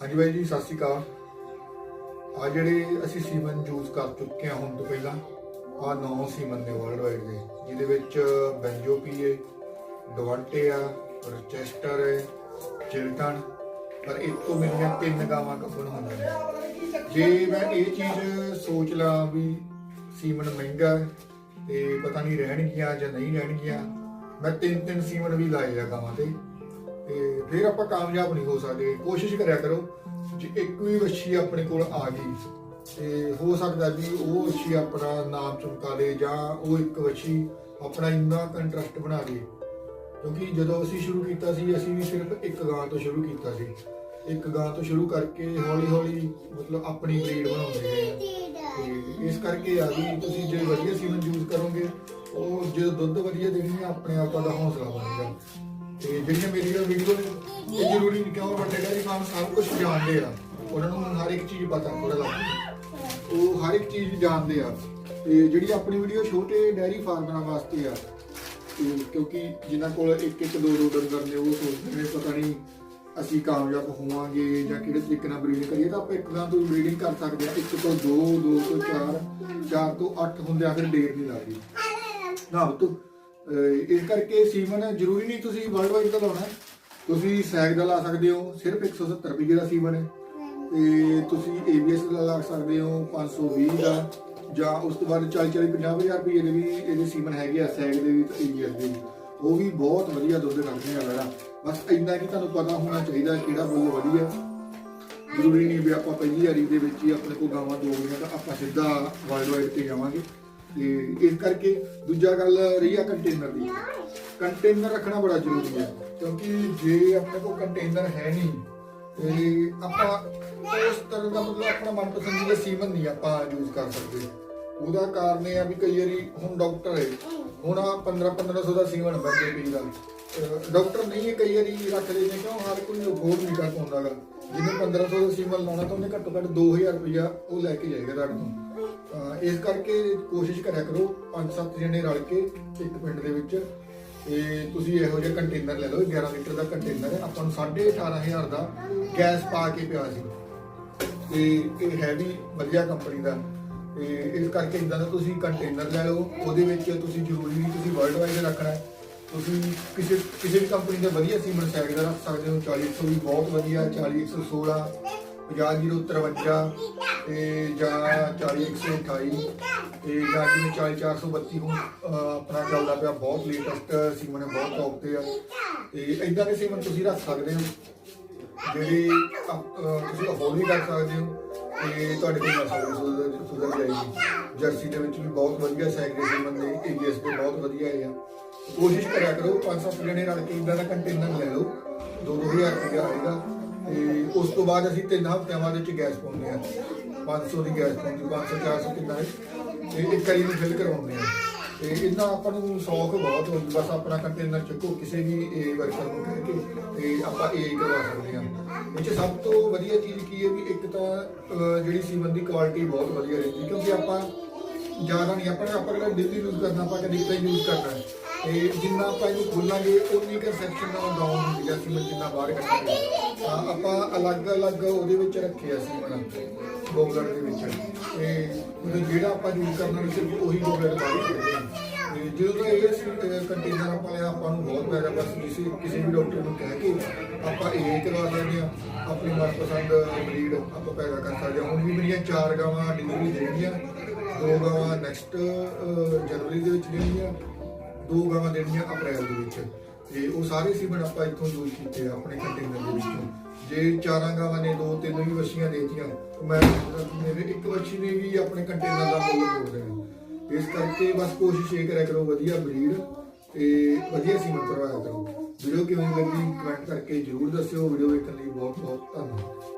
ਹਾਂਜੀ ਬਾਈ ਜੀ, ਸਤਿ ਸ਼੍ਰੀ ਅਕਾਲ। ਆ ਜਿਹੜੇ ਅਸੀਂ ਸੀਮਨ ਯੂਜ਼ ਕਰ ਚੁੱਕੇ ਹਾਂ ਹੁਣ ਤੋਂ ਪਹਿਲਾਂ ਆ ਨੌ ਸੀਮਨ ਨੇ ਵਰਲਡ ਵਾਈਡ ਦੇ, ਜਿਹਦੇ ਵਿੱਚ ਬੈਂਜੋਪੀ ਹੈ ਡਵਾਂਟੇ ਆ, ਰਚੈਸਟਰ ਹੈ ਚਿਲਟਨ ਪਰ ਇੱਕ ਤੋਂ ਮੇਰੀਆਂ ਤਿੰਨ ਗਾਵਾਂ ਕੱਪਣ ਹੁੰਦੀਆਂ ਨੇ। ਜੇ ਮੈਂ ਇਹ ਚੀਜ਼ ਸੋਚ ਲਾਂ ਵੀ ਸੀਮਨ ਮਹਿੰਗਾ ਹੈ, ਤੇ ਪਤਾ ਨਹੀਂ ਰਹਿਣਗੀਆਂ ਜਾਂ ਨਹੀਂ ਰਹਿਣਗੀਆਂ, ਮੈਂ ਤਿੰਨ ਤਿੰਨ ਸੀਮਨ ਵੀ ਲਾਏ ਆ ਗਾਵਾਂ ਤੇ। ਤੇ ਫਿਰ ਆਪਾਂ ਕਾਮਯਾਬ ਨਹੀਂ ਹੋ ਸਕਦੇ। ਕੋਸ਼ਿਸ਼ ਕਰਿਆ ਕਰੋ ਜੇ ਇੱਕ ਵੀ ਵੱਛੀ ਆਪਣੇ ਕੋਲ ਆ ਗਈ ਤੇ ਹੋ ਸਕਦਾ ਵੀ ਉਹ ਵੱਛੀ ਆਪਣਾ ਨਾਮ ਚਮਕਾ ਦੇ ਜਾਂ ਉਹ ਇੱਕ ਵੱਛੀ ਆਪਣਾ ਇੰਨਾ ਕੰਟਰਸਟ ਬਣਾ ਦੇ ਕਿਉਂਕਿ ਜਦੋਂ ਅਸੀਂ ਸ਼ੁਰੂ ਕੀਤਾ ਸੀ, ਅਸੀਂ ਵੀ ਸਿਰਫ ਇੱਕ ਗਾਂ ਤੋਂ ਸ਼ੁਰੂ ਕੀਤਾ ਸੀ। ਇੱਕ ਗਾਂ ਤੋਂ ਸ਼ੁਰੂ ਕਰਕੇ ਹੌਲੀ ਹੌਲੀ ਮਤਲਬ ਆਪਣੀ ਬਰੀਡ ਬਣਾਉਂਦੇ ਗਏ ਆ। ਤੇ ਇਸ ਕਰਕੇ ਆ ਵੀ ਤੁਸੀਂ ਜੇ ਵਧੀਆ ਸੀਮਨ ਯੂਜ਼ ਕਰੋਗੇ, ਉਹ ਜਦੋਂ ਦੁੱਧ ਵਧੀਆ ਦੇਣੀ ਆਪਣੇ ਆਪ ਦਾ ਹੌਸਲਾ ਬਣੇਗਾ ਤੇ ਜਿਹੜੀਆਂ ਮੇਰੀਆਂ ਵੀਡੀਓ ਨੇ ਇਹ ਜ਼ਰੂਰੀ ਨਹੀਂ ਕਿ ਉਹ ਵੱਡੇ ਡੈਰੀ ਫਾਰਮ ਸਭ ਕੁਝ ਜਾਣਦੇ ਆ। ਉਹਨਾਂ ਨੂੰ ਹਰ ਇੱਕ ਚੀਜ਼ ਪਤਾ ਥੋੜਾ ਲੱਗਦਾ ਉਹ ਹਰ ਇੱਕ ਚੀਜ਼ ਜਾਣਦੇ ਆ। ਤੇ ਜਿਹੜੀ ਆਪਣੀ ਵੀਡੀਓ ਛੋਟੇ ਡੈਰੀ ਫਾਰਮਰਾਂ ਵਾਸਤੇ ਆ ਕਿਉਂਕਿ ਜਿਨ੍ਹਾਂ ਕੋਲ ਇੱਕ ਇੱਕ ਦੋ ਦੋ ਡੰਗਰ ਨੇ ਉਹ ਸੋਚਦੇ ਨੇ ਪਤਾ ਨਹੀਂ ਅਸੀਂ ਕਾਮਯਾਬ ਹੋਵਾਂਗੇ ਜਾਂ ਕਿਹੜੇ ਤਰੀਕੇ ਨਾਲ ਬਰੀਡ ਕਰੀਏ ਤਾਂ ਆਪਾਂ ਇੱਕ ਗਾਂ ਤੋਂ ਬਰੀਡਿੰਗ ਕਰ ਸਕਦੇ ਆ। ਇੱਕ ਤੋਂ ਦੋ ਦੋ ਤੋਂ ਚਾਰ ਚਾਰ ਤੋਂ ਅੱਠ ਹੁੰਦੇ ਆ ਫਿਰ ਡੇਢ ਨਹੀਂ ਲੱਗਦੀ। ਨਾ ਤੂੰ ਇਸ ਕਰਕੇ ਸੀਮਨ ਜ਼ਰੂਰੀ ਨਹੀਂ ਤੁਸੀਂ ਵਰਲਡ ਵਾਈਡ ਦਾ ਲਾਉਣਾ। ਤੁਸੀਂ ਸੈਗ ਦਾ ਲਾ ਸਕਦੇ ਹੋ, ਸਿਰਫ 170 ਰੁਪਏ ਦਾ ਸੀਮਨ ਹੈ। ਤੇ ਤੁਸੀਂ ABS ਦਾ ਲਾ ਸਕਦੇ ਹੋ 520 ਦਾ। ਜਾਂ ਉਸ ਤੋਂ ਬਾਅਦ 40 40 50 ਹਜ਼ਾਰ ਰੁਪਏ ਦੇ ਵੀ ਇਹਦੇ ਸੀਮਨ ਹੈਗੇ ਆ ਸੈਗ ਦੇ ਵੀ ਤੇ ABS ਦੇ ਵੀ। ਉਹ ਵੀ ਬਹੁਤ ਵਧੀਆ ਦੁੱਧ ਕੱਢਦੇ ਆ ਲੜਾ ਬਸ ਇੰਨਾ ਕਿ ਤੁਹਾਨੂੰ ਪਤਾ ਹੋਣਾ ਚਾਹੀਦਾ ਕਿਹੜਾ ਬੁੱਲ ਵਧੀਆ। ਜ਼ਰੂਰੀ ਨਹੀਂ ਵੀ ਆਪਾਂ ਪਹਿਲੀ ਵਾਰੀ ਦੇ ਵਿੱਚ ਹੀ ਆਪਣੇ ਕੋਲ ਗਾਵਾਂ ਦੋ ਗਈਆਂ ਤਾਂ ਆਪਾਂ ਸਿੱਧਾ ਵਰਲਡ ਵਾਈਡ ਤੇ ਜਾਵਾਂਗੇ। ਤੇ ਇਸ ਕਰਕੇ ਦੂਜਾ ਗੱਲ ਰਹੀ ਆ ਕੰਟੇਨਰ ਦੀ। ਕੰਟੇਨਰ ਰੱਖਣਾ ਬੜਾ ਜ਼ਰੂਰੀ ਹੈ ਕਿਉਂਕਿ ਜੇ ਆਪਣੇ ਕੋਲ ਕੰਟੇਨਰ ਹੈ ਨਹੀਂ, ਤੇ ਆਪਾਂ ਉਸ ਤਰ੍ਹਾਂ ਦਾ ਮਤਲਬ ਆਪਣਾ ਮਨਪਸੰਦੀ ਦਾ ਸੀਮਨ ਨਹੀਂ ਆਪਾਂ ਯੂਜ਼ ਕਰ ਸਕਦੇ। ਉਹਦਾ ਕਾਰਨ ਇਹ ਆ ਵੀ ਕਈ ਵਾਰੀ ਹੁਣ ਡਾਕਟਰ ਹੈ ਹੁਣ ਆ 15 1500 ਦਾ ਸੀਮਨ ਬੰਦੇ ਪੀ ਦਾ ਅਹ ਡਾਕਟਰ ਨਹੀਂ ਇਹ ਕਈ ਵਾਰੀ ਰੱਖਦੇ ਨੇ ਕਿਉਂ? ਹਰ ਕੋਈ ਅਫੋਰਡ ਨਹੀਂ ਕਰ ਪਾਉਂਦਾਗਾ ਜਿਹਨੇ 1500 ਦਾ ਸੀਮਨ ਲਾਉਣਾ ਤਾਂ ਉਹਨੇ ਘੱਟੋ ਘੱਟ 2000 ਰੁਪਇਆ ਉਹ ਲੈ ਕੇ ਜਾਏਗਾ ਤੁਹਾਡੇ ਤੋਂ। ਇਸ ਕਰਕੇ ਕੋਸ਼ਿਸ਼ ਕਰਿਆ ਕਰੋ ਪੰਜ ਸੱਤ ਜਣੇ ਰਲ ਕੇ ਇੱਕ ਪਿੰਡ ਦੇ ਵਿੱਚ। ਤੇ ਤੁਸੀਂ ਇਹੋ ਜਿਹਾ ਕੰਟੇਨਰ ਲੈ ਲਓ 11 ਲੀਟਰ ਦਾ ਕੰਟੇਨਰ ਹੈ। ਆਪਾਂ ਨੂੰ 18500 ਦਾ ਗੈਸ ਪਾ ਕੇ ਪਿਆ ਸੀ। ਤੇ ਇਹ ਹੈ ਵੀ ਵਧੀਆ ਕੰਪਨੀ ਦਾ। ਤੇ ਇਸ ਕਰਕੇ ਇਦਾਂ ਦਾ ਤੁਸੀਂ ਕੰਟੇਨਰ ਲੈ ਲਓ ਉਹਦੇ ਵਿੱਚ ਤੁਸੀਂ ਜ਼ਰੂਰੀ ਨਹੀਂ ਤੁਸੀਂ ਵਰਲਡ ਵਾਈਡ ਰੱਖਣਾ ਹੈ। ਤੁਸੀਂ ਕਿਸੇ ਕਿਸੇ ਵੀ ਕੰਪਨੀ ਦਾ ਵਧੀਆ ਸੀਮੈਂਟ ਸੈਗ ਦਾ ਰੱਖ ਸਕਦੇ ਹੋ 40 ਵੀ ਬਹੁਤ ਵਧੀਆ 40 116 50053 ਤੇ ਜਾਂ 40128 ਤੇ ਜਾਂ ਜਿਵੇਂ 40432 ਹੁਣ ਅਹ, ਆਪਣਾ ਚੱਲਦਾ ਪਿਆ ਬਹੁਤ ਲੇਟੈਸਟ ਸੀਮਨ ਹੈ ਬਹੁਤ ਟੌਪ ਤੇ ਆ। ਤੇ ਇਦਾਂ ਦੇ ਸੀਮਨ ਤੁਸੀਂ ਰੱਖ ਸਕਦੇ ਹੋ ਜਿਹੜੇ ਤੁਸੀਂ ਅਫੋਰਡ ਵੀ ਕਰ ਸਕਦੇ ਹੋ। ਤੇ ਤੁਹਾਡੇ ਕੋਲ ਨਸਲ ਸੁਧਰ ਜਾਏਗੀ ਜਰਸੀ ਦੇ ਵਿੱਚ ਵੀ ਬਹੁਤ ਵਧੀਆ ਸੈਗਰੇ ਸੀਮਨ ਨੇ ਏਬੀਐਸ ਦੇ ਬਹੁਤ ਵਧੀਆ ਹੈ ਕੋਸ਼ਿਸ਼ ਕਰਿਆ ਕਰੋ 5-7 ਜਣੇ ਰਲ ਕੇ ਇਦਾਂ ਦਾ ਕੰਟੇਨਰ ਲੈ ਲਓ 2-2000 ਰੁਪਏ ਆਏਗਾ। ਤੇ ਉਸ ਤੋਂ ਬਾਅਦ ਅਸੀਂ ਤਿੰਨ ਹਫ਼ਤਿਆਂ ਬਾਅਦ ਵਿੱਚ ਗੈਸ ਪਾਉਂਦੇ ਆ 500 ਦੀ ਗੈਸ ਪਾਉਂਦੀ 500 400 ਕਿੰਨਾ ਹੈ। ਤੇ ਇੱਕ ਵਾਰੀ ਨੂੰ ਫਿਲ ਕਰਵਾਉਂਦੇ ਆ ਤੇ ਇਹਨਾਂ ਆਪਾਂ ਨੂੰ ਸ਼ੌਕ ਬਹੁਤ ਹੁੰਦੀ ਬਸ ਆਪਣਾ ਕੰਟੇਨਰ ਚੁੱਕੋ, ਕਿਸੇ ਵੀ ਏ ਵਰਕਰ ਨੂੰ ਕਹਿ ਕੇ, ਤੇ ਆਪਾਂ ਏ ਕਰਵਾ ਸਕਦੇ ਹਾਂ। ਇਹ ਸਭ ਤੋਂ ਵਧੀਆ ਚੀਜ਼ ਕੀ ਹੈ ਵੀ ਇੱਕ ਤਾਂ ਜਿਹੜੀ ਸੀਮਨ ਦੀ ਕੁਆਲਿਟੀ ਬਹੁਤ ਵਧੀਆ ਰਹਿੰਦੀ, ਕਿਉਂਕਿ ਆਪਾਂ ਜ਼ਿਆਦਾ ਨਹੀਂ, ਆਪਾਂ ਆਪਾਂ ਕਿਹੜਾ ਡੇਲੀ ਯੂਜ਼ ਕਰਨਾ, ਆਪਾਂ ਕਿ ਨਿੱਕਾ ਯੂਜ਼ ਕਰਨਾ ਤੇ ਜਿੰਨਾ ਆਪਾਂ ਇਹਨੂੰ ਖੋਲਾਂਗੇ, ਉਨੀ ਕੰਸੈਪਸ਼ਨ ਨਾਲ ਡਾਊਨ ਹੁੰਦੀ ਹੈ ਸੀਮਨ ਜਿੰਨਾ ਬਾਹਰ ਕੱਢਾਂਗੇ ਤਾਂ ਆਪਾਂ ਅਲੱਗ-ਅਲੱਗ ਉਹਦੇ ਵਿੱਚ ਰੱਖਿਆ ਸੀਮਨ ਗੋਬਲਰ ਦੇ ਵਿੱਚ। ਤੇ ਮਤਲਬ ਜਿਹੜਾ ਆਪਾਂ ਯੂਜ਼ ਕਰਨਾ ਵੀ ਸਿਰਫ ਉਹੀ ਗੋਬਲਰ ਬਾਹਰ ਤੇ ਜਦੋਂ ਦਾ ਇਹ ਕੰਟੇਨਰ ਆਪਾਂ ਲਿਆ, ਆਪਾਂ ਨੂੰ ਬਹੁਤ ਫਾਇਦਾ ਬਸ ਕਿਸੇ ਕਿਸੇ ਵੀ ਡਾਕਟਰ ਨੂੰ ਕਹਿ ਕੇ ਆਪਾਂ ਇਹ ਕਰਵਾ ਸਕਦੇ ਹਾਂ ਆਪਣੀ ਮਨਪਸੰਦ ਬਰੀਡ ਆਪਾਂ ਪੈਦਾ ਕਰ ਸਕਦੇ ਹਾਂ ਹੁਣ ਵੀ ਮੇਰੀਆਂ ਚਾਰ ਗਾਵਾਂ ਡਿਲੀਵਰੀ ਦੇਣਗੀਆਂ ਦੋ ਗਾਵਾਂ ਨੈਕਸਟ ਜਨਵਰੀ ਦੇ ਵਿੱਚ ਦੇਣਗੀਆਂ ਦੋ ਗਾਵਾਂ ਦੇਣੀਆਂ ਅਪ੍ਰੈਲ ਦੇ ਵਿੱਚ। ਤੇ ਉਹ ਸਾਰੇ ਸੀਮਨ ਆਪਾਂ ਇੱਥੋਂ ਯੂਜ਼ ਕੀਤੇ ਆ, ਆਪਣੇ ਕੰਟੇਨਰ ਦੇ ਵਿੱਚੋਂ। ਜੇ ਚਾਰਾਂ ਗਾਵਾਂ ਨੇ ਦੋ, ਤਿੰਨ ਵੀ ਵਛੀਆਂ ਦੇਤੀਆਂ ਮੈਂ ਮੇਰੇ ਇੱਕ ਵਛੀ ਨੇ ਵੀ ਆਪਣੇ ਕੰਟੇਨਰ ਦਾ ਮੁੱਲ ਤੋੜ ਦੇਣਾ। ਇਸ ਕਰਕੇ ਬਸ ਕੋਸ਼ਿਸ਼ ਇਹ ਕਰਿਆ ਕਰੋ, ਵਧੀਆ ਬਰੀਡ ਤੇ ਵਧੀਆ ਸੀਮਨ ਕਰਵਾਇਆ ਕਰੋ। ਵੀਡੀਓ ਕਿਵੇਂ ਲੱਗੀ ਕਮੈਂਟ ਕਰਕੇ ਜਰੂਰ ਦੱਸਿਓ। ਵੀਡੀਓ ਵੇਖਣ ਲਈ ਬਹੁਤ ਬਹੁਤ ਧੰਨਵਾਦ।